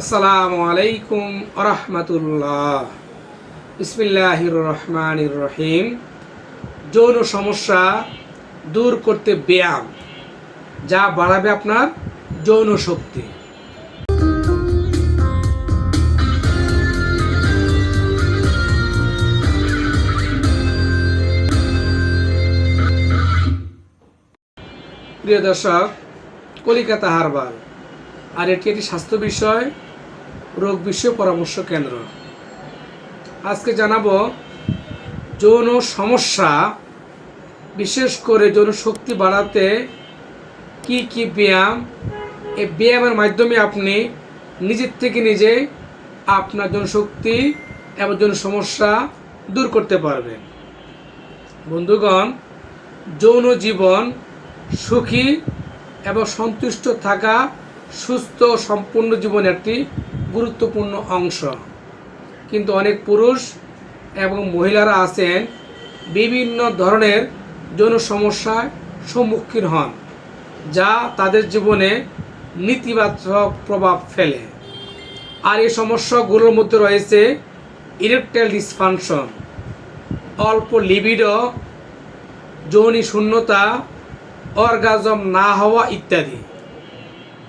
আসসালামু আলাইকুম আরহামতুল্লাহ ইসমিল্লাহির রহমানির রহিম যৌন সমস্যা দূর করতে ব্যায়াম, যা বাড়াবে আপনার যৌন শক্তি। প্রিয় দর্শক, কলিকাতা হারবাল আর এটি একটি স্বাস্থ্য বিষয়, রোগ বিষয় পরামর্শ কেন্দ্র। আজকে জানাব যৌন সমস্যা, বিশেষ করে যৌন শক্তি বাড়াতে কি কি ব্যায়াম। এই ব্যায়ামের মাধ্যমে আপনি নিজের থেকে নিজে আপনার যৌন শক্তি এবং যৌন সমস্যা দূর করতে পারবেন। বন্ধুগণ, যৌন জীবন সুখী এবং সন্তুষ্ট থাকা সুস্থ সম্পূর্ণ জীবনের একটি গুরুত্বপূর্ণ অংশ। কিন্তু অনেক পুরুষ এবং মহিলারা আছেন, বিভিন্ন ধরনের যৌন সমস্যার সম্মুখীন হন, যা তাদের জীবনে নেতিবাচক প্রভাব ফেলে। আর এই সমস্যাগুলোর মধ্যে রয়েছে ইলেকট্রাল ডিসফাংশন, অল্প লিবিডো, যৌনি শূন্যতা, অর্গাজম না হওয়া ইত্যাদি।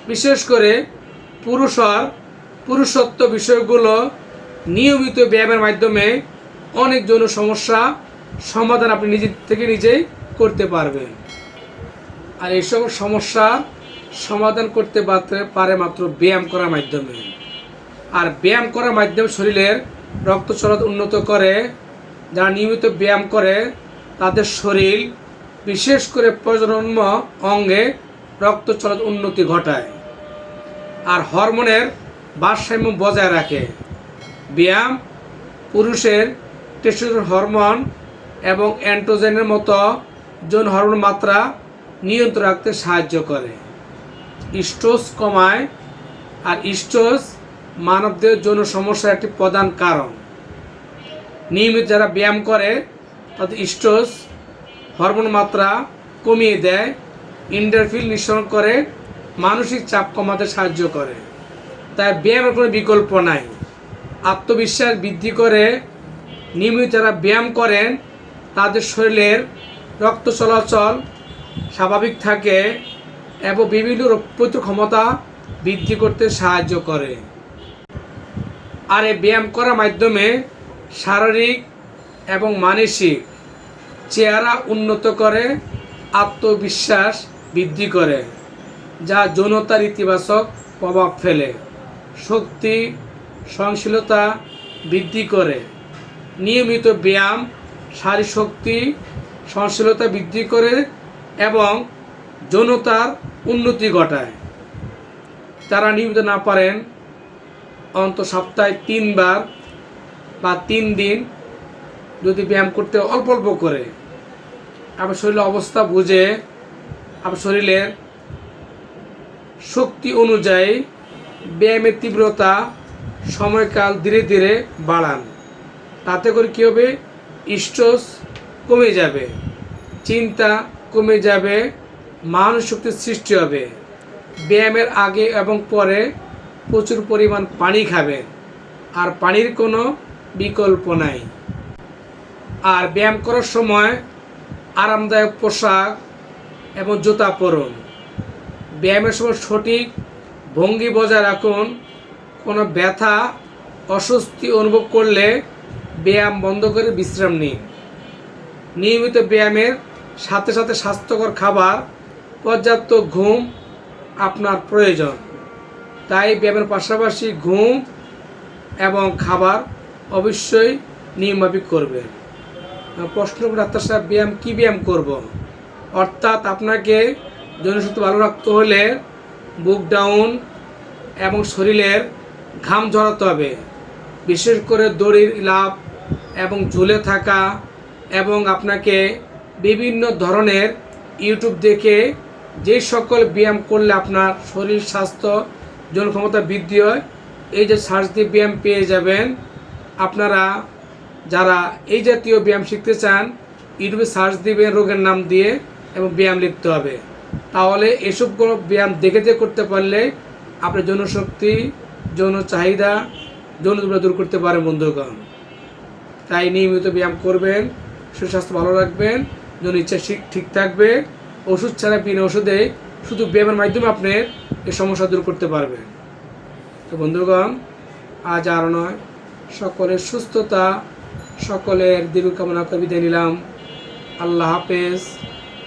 বিশেষ করে পুরুষর পুরুষত্ব বিষয়গুলো নিয়মিত ব্যায়ামের মাধ্যমে অনেক যৌন সমস্যা সমাধান আপনি নিজে থেকে নিজেই করতে পারবেন। আর এইসব সমস্যা সমাধান করতে পারে মাত্র ব্যায়াম করার মাধ্যমে। আর ব্যায়াম করার মাধ্যমে শরীরের রক্ত চলাচল উন্নত করে, যারা নিয়মিত ব্যায়াম করে, তাদের শরীর বিশেষ করে প্রজনন অঙ্গে রক্ত চলাচল উন্নতি ঘটায়। আর হরমোনের ভারসাম্য বজায় রাখে। ব্যায়াম পুরুষের টেস্টোস্টেরন হরমোন এবং অ্যান্ট্রোজেনের মতো যৌন হরমোন মাত্রা নিয়ন্ত্রণ রাখতে সাহায্য করে। স্টোস কমায় আর স্টোস মানবদের যৌন সমস্যার একটি প্রধান কারণ। নিয়মিত যারা ব্যায়াম করে, তাদের স্টোস হরমোন মাত্রা কমিয়ে দেয় ইন্টারফিল নিঃসরণ করে, মানসিক চাপ কমাতে সাহায্য করে। তাই ব্যায়ামের কোনো বিকল্প নাই। আত্মবিশ্বাস বৃদ্ধি করে, নিয়মিত যারা ব্যায়াম করেন, তাদের শরীরের রক্ত চলাচল স্বাভাবিক থাকে এবং বিভিন্ন রোগ প্রতিরোধ ক্ষমতা বৃদ্ধি করতে সাহায্য করে। আর এই ব্যায়াম করার মাধ্যমে শারীরিক এবং মানসিক চেহারা উন্নত করে, আত্মবিশ্বাস বৃদ্ধি করে, যা যৌনতার ইতিবাচক প্রভাব ফেলে। শক্তি, সহনশীলতা বৃদ্ধি করে। নিয়মিত ব্যায়াম, শারীরিক শক্তি, সহনশীলতা বৃদ্ধি করে এবং যৌনতার উন্নতি ঘটায়। তারা নিয়মিত না পারেন অন্ত সপ্তাহে তিনবার বা তিন দিন যদি ব্যায়াম করতে অল্প অল্প করে, আপনার শরীরের অবস্থা বুঝে আপনার শরীরের শক্তি অনুযায়ী ব্যায়ামের তীব্রতা সময়কাল ধীরে ধীরে বাড়ান। তাতে করে কী হবে? স্ট্রেস কমে যাবে, চিন্তা কমে যাবে, মানসিক শক্তির সৃষ্টি হবে। ব্যায়ামের আগে এবং পরে প্রচুর পরিমাণ পানি খাবেন, আর পানির কোনো বিকল্প নাই। আর ব্যায়াম করার সময় আরামদায়ক পোশাক এবং জুতা পরুন। ব্যায়ামের সময় সঠিক ভঙ্গি বজায় রাখুন। কোনো ব্যথা, অস্বস্তি অনুভব করলে ব্যায়াম বন্ধ করে বিশ্রাম নিন। নিয়মিত ব্যায়ামের সাথে সাথে স্বাস্থ্যকর খাবার, পর্যাপ্ত ঘুম আপনার প্রয়োজন। তাই ব্যায়ামের পাশাপাশি ঘুম এবং খাবার অবশ্যই নিয়মমাফিক করবেন। প্রশ্ন ডাক্তার সাহেব, ব্যায়াম কী ব্যায়াম করব। অর্থাৎ আপনাকে জনশক্তি ভালো রাখতে হলে বুক ডাউন এবং শরীরের ঘাম ঝরাতে হবে। বিশেষ করে দড়ির লাভ এবং ঝুলে থাকা এবং আপনাকে বিভিন্ন ধরনের ইউটিউব দেখে যে সকল ব্যায়াম করলে আপনার শরীর স্বাস্থ্য জন ক্ষমতা বৃদ্ধি হয়, এই যে সার্চ দিয়ে ব্যায়াম পেয়ে যাবেন। আপনারা যারা এই জাতীয় ব্যায়াম শিখতে চান, ইউটিউবে সার্চ দিবেন রোগের নাম দিয়ে। ব্যায়াম লিখতে হবে। তাহলে এসবগুলো ব্যায়াম দেখে দেখে করতে পারলে আপনার জনশক্তি যৌন চাহিদা যৌন দূর করতে পারে বন্ধুগণ। তাই নিয়মিত ব্যায়াম করবেন, সুস্বাস্থ্য ভালো রাখবেন, যৌন ইচ্ছা ঠিক থাকবে। ওষুধ ছাড়া বিনা ওষুধে শুধু ব্যায়ামের মাধ্যমে আপনি এই সমস্যা দূর করতে পারবেন। তো বন্ধুগণ, আজ আর নয়। সকলের সুস্থতা, সকলের দীর্ঘ কামনা বিদায় নিলাম। আল্লাহ হাফেজ।